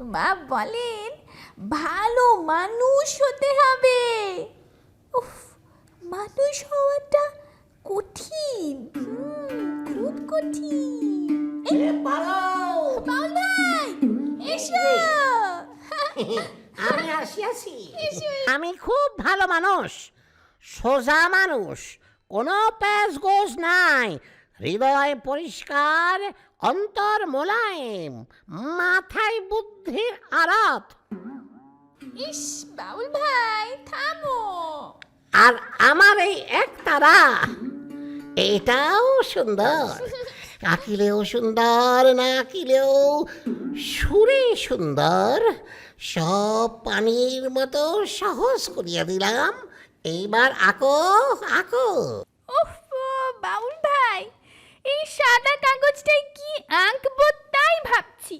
মা বলেন ভালো মানুষ হতে হবে। উফ মানুষ হওয়াটা কঠিন। খুব কঠিন। এসো। আমি আসিয়াছি এসো, আমি খুব ভালো মানুষ সোজা মানুষ কোনো প্যাস গোস নাই হৃদয় পরিষ্কার অন্তর মোলায়েম মাথায় বুদ্ধির আরাত ইস বাউল ভাই থামো। আর আমার এই এক তারা এটাও সুন্দর। আঁকিলেও সুন্দর না আঁকিলেও সুরে সুন্দর। সব পানির মতো সহজ করিয়া দিলাম। এইবার আঁকো আঁকো। উফ বাউল ভাই এই সাদা কাগজটায় কি আঁকবো তাই ভাবছি।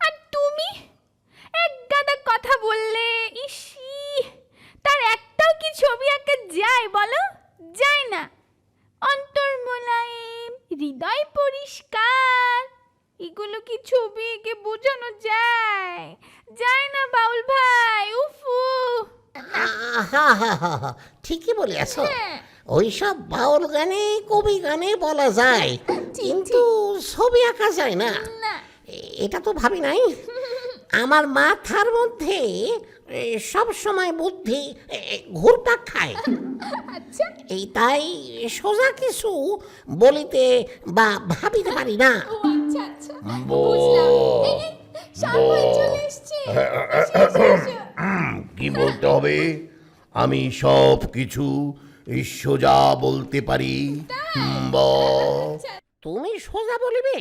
আর তুমি? এক গাদা কথা বললে ইসি তার একটাও কি ছবি আঁকা যায় বলো? যায় না। অন্তর মোলায়েম হৃদয় পরিষ্কার এগুলো কি ছবি এঁকে বোঝানো যায়? যায় না বাউল ভাই উফু। ঠিকই বলিয়াছ হ্যাঁ। ওইসব বাউল গানে কবি গানে বলা যায়। কিন্তু ছবি আঁকা যায় না। এটা তো ভাবি নাই। আমার মাথার মধ্যে সব সময় বুদ্ধি ঘুরপাক খায়। আচ্ছা। এই তাই সোজা কিছু বলিতে বা ভাবিতে পারি না। আচ্ছা আচ্ছা। কি বলতে হবে? আমি সব কিছু সোজা বলতে পারি। ব- সোজা বলিবে,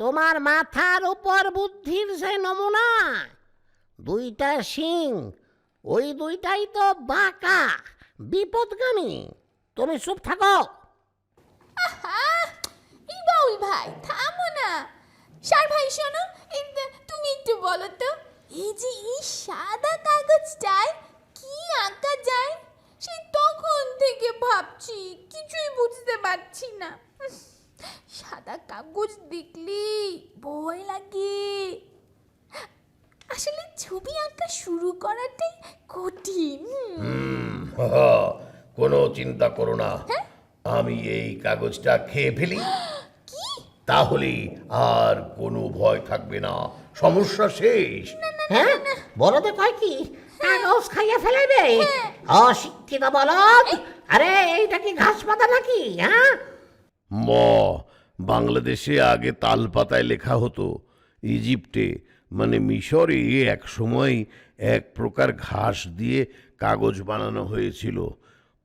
তোমার মাথার উপর বুদ্ধির যে নমুনা, দুইটা শিং, ওই দুইটাই তো বাঁকা, বিপদগামী। তুমি চুপ থাকো। বাউল ভাই, থামো না। সার ভাই, শোনো তুমি একটু বলো তো, এই যে এই সাদা কাগজটায় কি আঁকা যায় সেই তখন থেকে ভাবছি, কিছুই বুঝতে পারছি না। সাদা কাগজ দেখলি ভয় লাগে। আসলে ছবি আঁকা শুরু করাটাই কঠিন। কোনো চিন্তা করো না। আমি এই কাগজটা খেয়ে ফেলি। কি? তাহলেই আর কোনো ভয় থাকবে না। সমস্যা শেষ। হ্যাঁ? বলতে কয় কি? কাগজ খাইয়া ফেলাইবে? অশিক্ষিত বলদ? আরে এইটা কি ঘাস পাতা নাকি? হ্যাঁ? ম, বাংলাদেশে আগে তাল পাতায় লেখা হতো, ইজিপ্টে। মানে মিশরে এক সময় এক প্রকার ঘাস দিয়ে কাগজ বানানো হয়েছিল।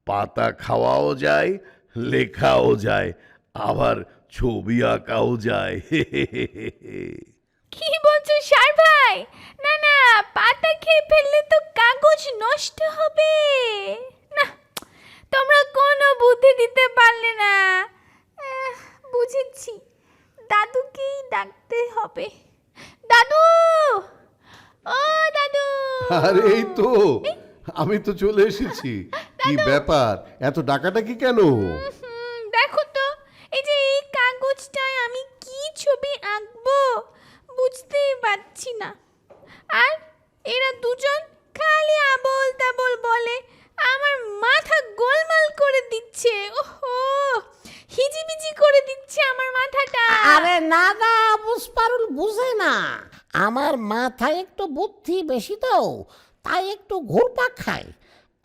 পাতা খাওয়াও যায়, লেখাও যায়, আবার ছবি আঁকাও যায়। কি বলছো সার ভাই? না না, পাতা খেয়ে ফেললে তো কাগজ নষ্ট হবে। না, তোমরা কোনো বুদ্ধি দিতে পারলে না। বুঝেছি। দাদুকেই ডাকতে হবে। দাদু! ও দাদু! আরে এই তো। আমি তো চলে এসেছি। কি ব্যাপার? এত ডাকাটাকি কেন? দেখো তো এই যে এই কাগজটায় আমি কি ছবি আঁকবো বুঝতেই পারছি না। আর এরা দুজন খালি আবল তাবল বলে আমার মাথা গোলমাল করে দিচ্ছে ওহো হিজিবিজি করে দিচ্ছে আমার মাথাটা আরে না না পুষ্পারুল বুঝে না আমার মাথায় একটু বুদ্ধি বেশি তো তাই একটু ঘুরপাক খায়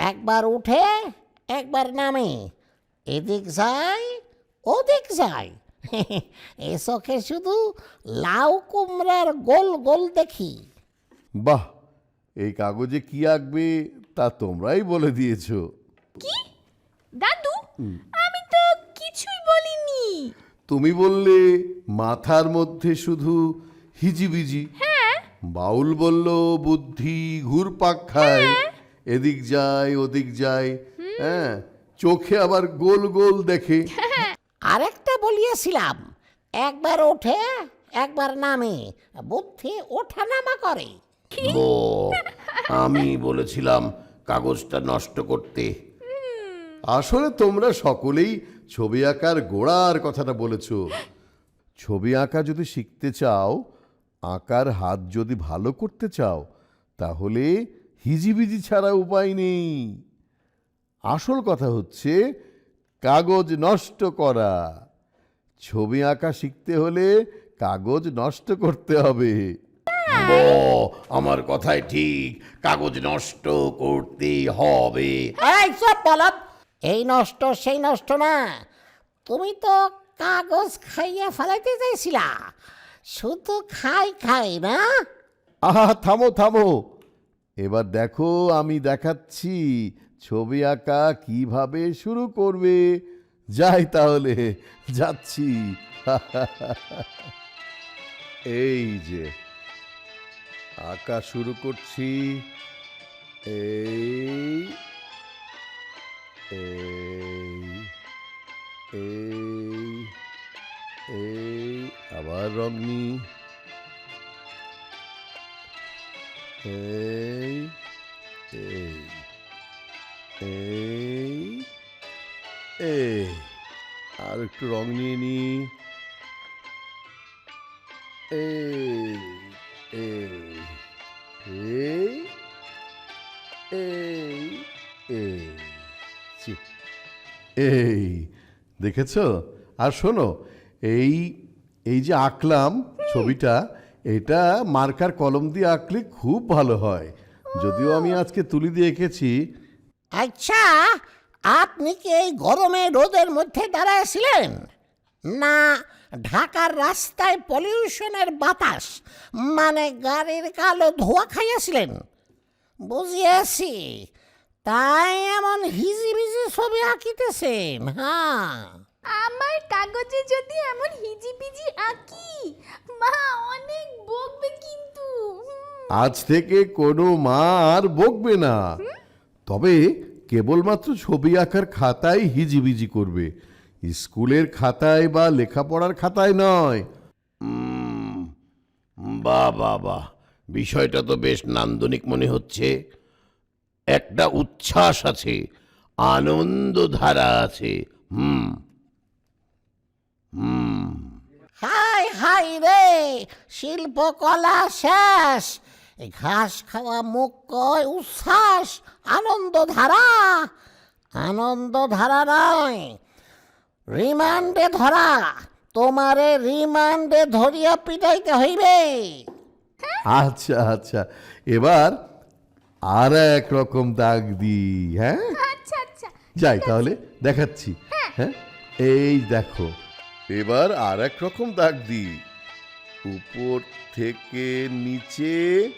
একবার উঠে একবার নামে। এদিক যায় ওদিক যায়। এ চোখে শুধু লাউ কুমড়ার গোল গোল দেখি। বাহ এই কাগজে কি আঁকবে তা তোমরাই বলে দিয়েছ। কি? দাদু আমি তো কিছুই বলিনি। তুমি বললে মাথার মধ্যে শুধু হিজিবিজি। বাউল বলল বুদ্ধি ঘুরপাক খায়। এদিক যায় ওদিক যায়। হ্যাঁ চোখে আবার গোল গোল দেখে। আরেকটা বলিয়েছিলাম একবার ওঠে একবার নামে বুদ্ধি ওঠা নামা করে ও আমি বলেছিলাম কাগজটা নষ্ট করতে। আসলে তোমরা সকলেই ছবি আঁকার গোড়ার কথাটা বলেছ। ছবি আঁকা যদি শিখতে চাও আঁকার হাত যদি ভালো করতে চাও তাহলে হিজিবিজি ছাড়া উপায় নেই। আসল কথা হচ্ছে কাগজ নষ্ট করা। ছবি আঁকা শিখতে হলে কাগজ নষ্ট করতে হবে। ও আমার কথাই ঠিক। কাগজ নষ্ট করতে হবে। এই সব বলত এই নষ্ট সেই নষ্ট না। তুমি তো কাগজ খাইয়া ফেলাইতে চাইছিলা। শুধু খাই খাই না? আহা, থামো থামো। এবার দেখো, আমি দেখাচ্ছি ছবি আঁকা কীভাবে শুরু করবে। যাই তাহলে, যাচ্ছি। এই যে, আঁকা শুরু করছি। এই এই এই আবার রং নিই এই এই এই, আর একটু রং নিয়ে নি। এই এই, দেখেছ? আর শোনো এই এই যে আঁকলাম ছবিটা, এটা মার্কার কলম দিয়ে আঁকলে খুব ভালো হয়। যদিও আমি আজকে তুলি দিয়ে এঁকেছি। আচ্ছা আপনি কি এই গরমে রোদের মধ্যে দাঁড়াইছিলেন না, ঢাকার রাস্তায় পলিউশনের বাতাস মানে গাড়ির কালো ধোয়া খাইয়াছিলেন। বুঝিয়েছি, তাই এমন হিজিবিজি ছবি আঁকিতেছেন হ্যাঁ। আমার কাগজে যদি এমন হিজিবিজি আঁকি মা অনেক বকবে কিন্তু। আজ থেকে কোনো মা আর বকবে না। তবে কেবলমাত্র ছবি আঁকার খাতায় হিজিবিজি করবে। স্কুলের খাতায় বা লেখাপড়ার খাতায় নয়। বা বাহ বাহ বিষয়টা তো বেশ নান্দনিক মনে হচ্ছে। একটা উচ্ছ্বাস আছে আনন্দ ধারা আছে। হুম। হাই রে শিল্পকলা শেষ। ঘাস খাওয়া মুখ কয় উচ্ছ্বাস আনন্দ ধারা আনন্দ ধারা নয় রিমান্ডে ধরা। তোমারে রিমান্ডে ধরিয়া পিটাইতে হইবে। আচ্ছা আচ্ছা। এবার আর এক রকম দাগ দি হ্যাঁ? আচ্ছা আচ্ছা। যাই তাহলে দেখাচ্ছি হ্যাঁ? এই দেখো এবার আর এক রকম দাগ দি উপর থেকে নিচে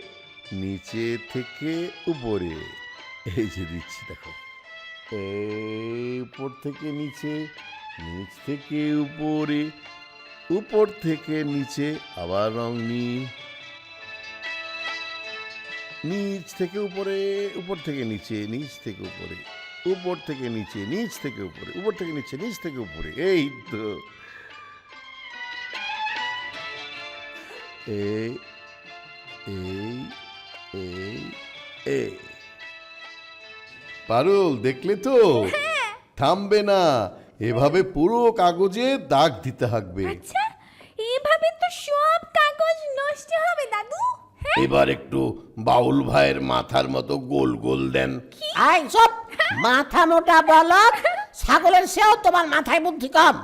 নিচে থেকে উপরে। এই যে দিচ্ছি, দেখো। উপর থেকে নিচে, নিচ থেকে উপরে, উপর থেকে নিচে, আবার রং নি নিচ থেকে উপরে, উপর থেকে নিচে, নিচ থেকে উপরে, উপর থেকে নিচে, নিচ থেকে উপরে, উপর থেকে নিচে, নিচ থেকে উপরে। এই তো। এই এই এই এই পারুল দেখলে তো? থামবে না। এভাবে পুরো কাগজে দাগ দিতে থাকবে আচ্ছা এভাবে তো সব কাগজ নষ্ট হবে দাদু। হ্যাঁ। এবার একটু বাউল ভাইয়ের মাথার মতো গোল গোল দেন। আই সব মাথা মোটা বলত ছাগলের সেও তোমার মাথায় বুদ্ধি কম।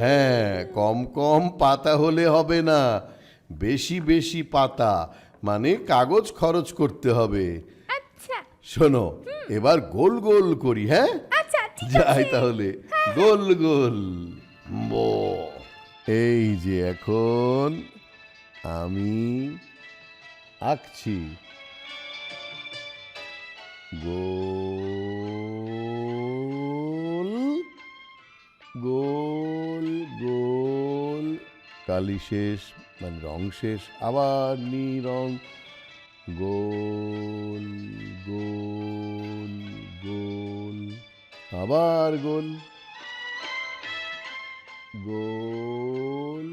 হ্যাঁ কম কম পাতা হলে হবে না। বেশি বেশি পাতা মানে কাগজ খরচ করতে হবে। আচ্ছা। শোনো এবার গোল গোল করি হ্যাঁ? আচ্ছা ঠিক যাই তাহলে গোল গোল। বো এই যে এখন আমি আঁকছি। গোল গোল গোল। কালি শেষ। মানে রং শেষ আবার নি রং গোল গোল গোল আবার গোল গোল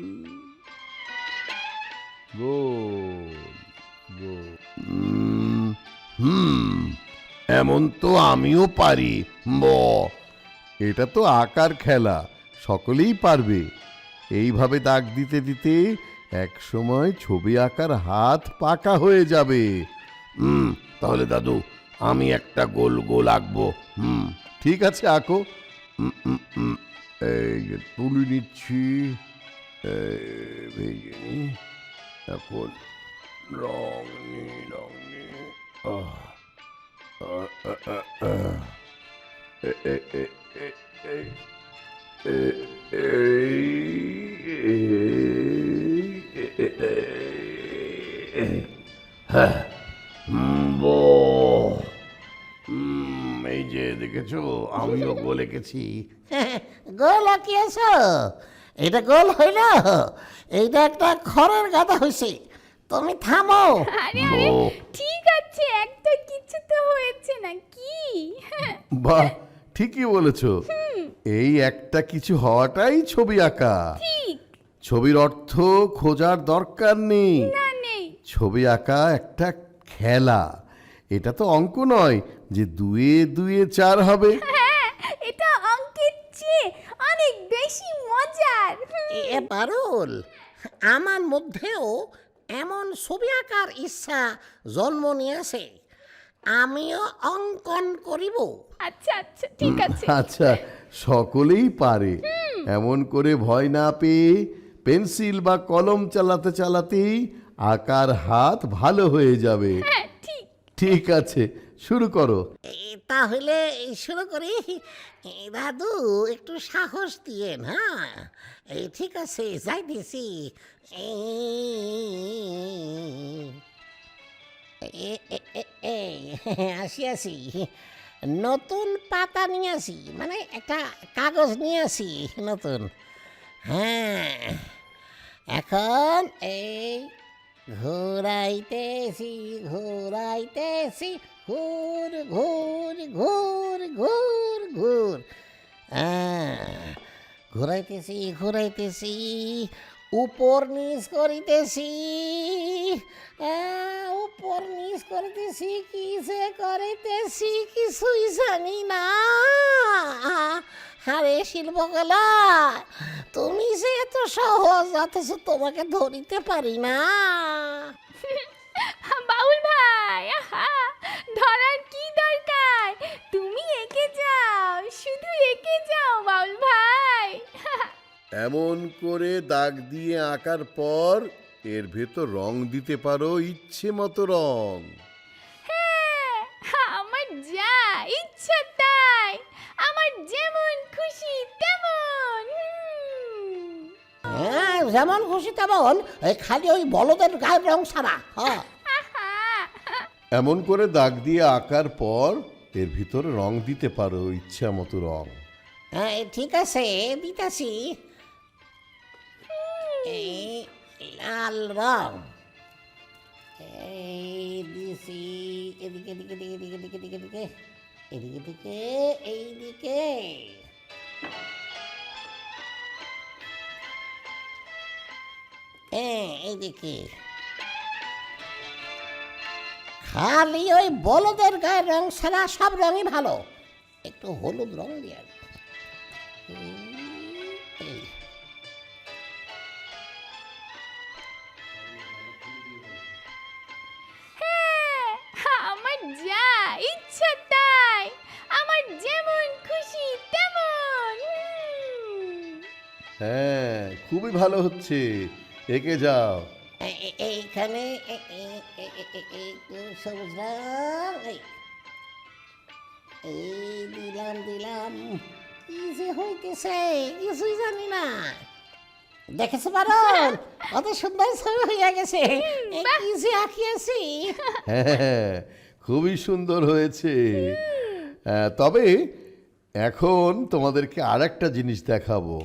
গোল গোল। হুম এমন তো আমিও পারি ব। এটা তো আকার খেলা সকলেই পারবে। এইভাবে দাগ দিতে দিতে এক সময় ছবি আঁকার হাত পাকা হয়ে যাবে। হুম তাহলে দাদু আমি একটা গোল গোল আঁকবো। হুম। ঠিক আছে আঁকো। তুলে নিচ্ছি। ভেজে নি এখন রং নি রং এই হ্যাঁ। এই যে দেখেছ আমিও গোল এঁকেছি। গোল আঁকিয়েছ? এটা গোল হইল এইটা একটা খড়ের গাদা হয়েছে তুমি থামো। আরে। ঠিক আছে একটা কিছু তো হয়েছে না কি? বাহ ঠিকই বলেছ। এই একটা কিছু হওয়াটাই ছবি আঁকা। ঠিক। ছবির অর্থ খোঁজার দরকার নেই। না নেই। ছবি আঁকা একটা খেলা। এটা তো অঙ্ক নয় যে দুয়ে দুয়ে চার হবে। হ্যাঁ এটা অঙ্কের চেয়ে অনেক বেশি মজার। এ পারুল আমার মধ্যেও এমন ছবি আঁকার ইচ্ছা জন্ম নিয়েছে আমিও অঙ্কন করিব। আচ্ছা আচ্ছা ঠিক আছে। আচ্ছা সকলেই পারে। এমন করে ভয় না পেয়ে পেন্সিল বা কলম চালাতে চালাতেই আকার হাত ভালো হয়ে যাবে। হ্যাঁ ঠিক। ঠিক আছে শুরু করো। এ, তাহলে শুরু করি। এ, দাদু একটু সাহস দিয়েন হ্যাঁ? এই ঠিক আছে যাইতেছি এ, এ, এ, এ, এ, আসি আসি। নতুন পাতা নিয়ে আসি মানে একটা কাগজ নিয়ে আসি নতুন। হ্যাঁ। এখন এই ঘুরাইতেছি ঘুরাইতেছি, ঘুর ঘুর ঘুর ঘুর ঘুর। ঘুরাইতেছি ঘুরাইতেছি, উপর নিচ করিতেছি। উপর নিচ করিতেছি, কি যে করিতেছি, কিছুই জানি না। আরে শিল্পকলা তুমি যে এত সহজ অথচ তোমাকে ধরিতে পারি না। বাউল ভাই আহা ধরার কি দরকার? তুমি এঁকে যাও শুধু এঁকে যাও বাউল ভাই। এমন করে দাগ দিয়ে আঁকার পর এর ভেতর রং দিতে পারো ইচ্ছে মতো রং। হ্যাঁ আমার যা ইচ্ছা তাই। আমার যেমন খুশি তেমন হ্যাঁ যেমন খুশি তেমন এই খালি ওই বলদের গায়ের রং সারা হ্যাঁ। এমন করে দাগ দিয়ে আঁকার পর এর ভিতরে রং দিতে পারো ইচ্ছা মতো রং। হ্যাঁ ঠিক আছে দিতেছি। এই লাল রং। এই দিছি এদিকে এদিকে এদিকে এদিকে এদিকে এদিকে। এদিকে, এইদিকে। খালি ওই বলদের গায়ের রং ছাড়া সব রঙই ভালো। একটু হলুদ রং দিয়ে হ্যাঁ আমার যা ইচ্ছা তাই আমার যেমন খুশি তেমন। হ্যাঁ খুবই ভালো হচ্ছে। একে যাও। এইখানে সবুজ রং এই। দিলাম দিলাম। কি যে হইতেছে কিছুই জানি না। দেখেছ পারল কত সুন্দর ছবি হইয়া গেছে। কি যে আঁকিয়েছি। হ্যাঁ খুবই সুন্দর হয়েছে। হ্যাঁ, তবে এখন তোমাদেরকে আর একটা জিনিস দেখাবো।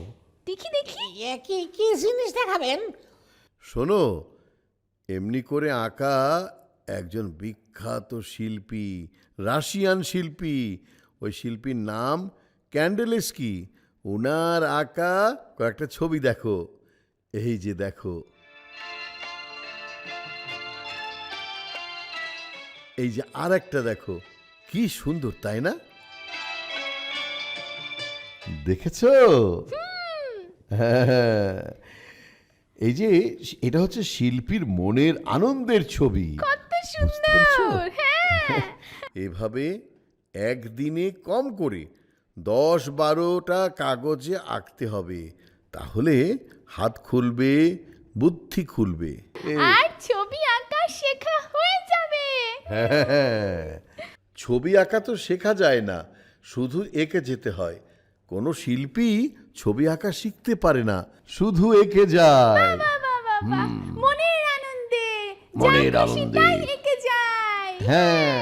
দেখি দেখি। কি কি জিনিস দেখাবেন? শোনো এমনি করে আঁকা একজন বিখ্যাত শিল্পী রাশিয়ান শিল্পী। ওই শিল্পীর নাম ক্যান্ডেলেস্কি। ওনার আঁকা কয়েকটা ছবি দেখো। এই যে দেখো। এই যে আর একটা দেখো। কি সুন্দর তাই না? দেখেছ? হ্যাঁ। এই যে এটা হচ্ছে শিল্পীর মনের আনন্দের ছবি। কত সুন্দর হ্যাঁ। এভাবে একদিনে কম করে দশ বারোটা কাগজে আঁকতে হবে। তাহলে হাত খুলবে বুদ্ধি খুলবে। আর ছবি আঁকা শেখা হয়ে যাবে। হ্যাঁ। ছবি আঁকা তো শেখা যায় না শুধু এঁকে যেতে হয়। কোনো শিল্পী ছবি আঁকা শিখতে পারে না শুধু এঁকে যায়। মনের আনন্দে মনের আনন্দে। এঁকে যায়। হ্যাঁ।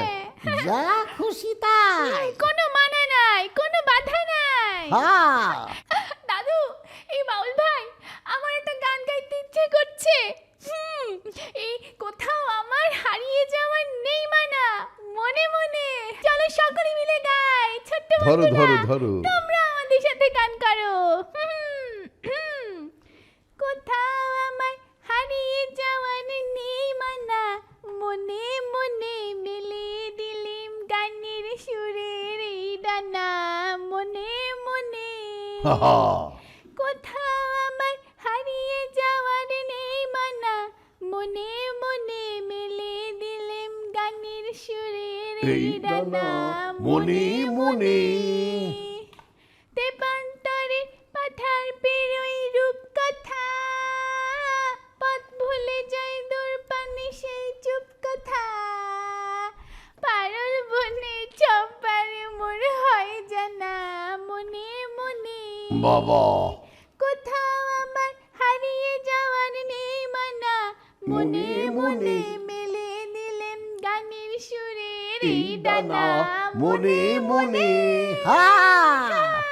যা খুশি তাই। কোনো মানা নাই কোনো বাধা নাই। হ্যাঁ দাদু এই বাউল ভাই আমার একটা গান গাইতে ইচ্ছে করছে হুম, এই কোথাও আমার হারিয়ে যাওয়ার নেই মানা মনে মনে চলো সকলে মিলে গাই ছোট্ট ধরো ধরো ধরো তোমরা আমাদের সাথে গান করো। কোথাও আমার হারিয়ে যাওয়ার নেই মানা মনে মনে মেলে দিলিম গানের সুরের এই ডানা মনে মনে হাহা। এই ডানা মনে মনে। তেপান্তরে পাথার পেরোই রূপ কথা পথ ভুলে যাই দূর পানে সেই চুপ কথা পারল বনে চম্পার মোর হয় জানা মনে মনে। বাবা। কোথাও আমার হারিয়ে যাওয়ার নেই মানা মনে মনে এই ডানা মনে মনে হ্যাঁ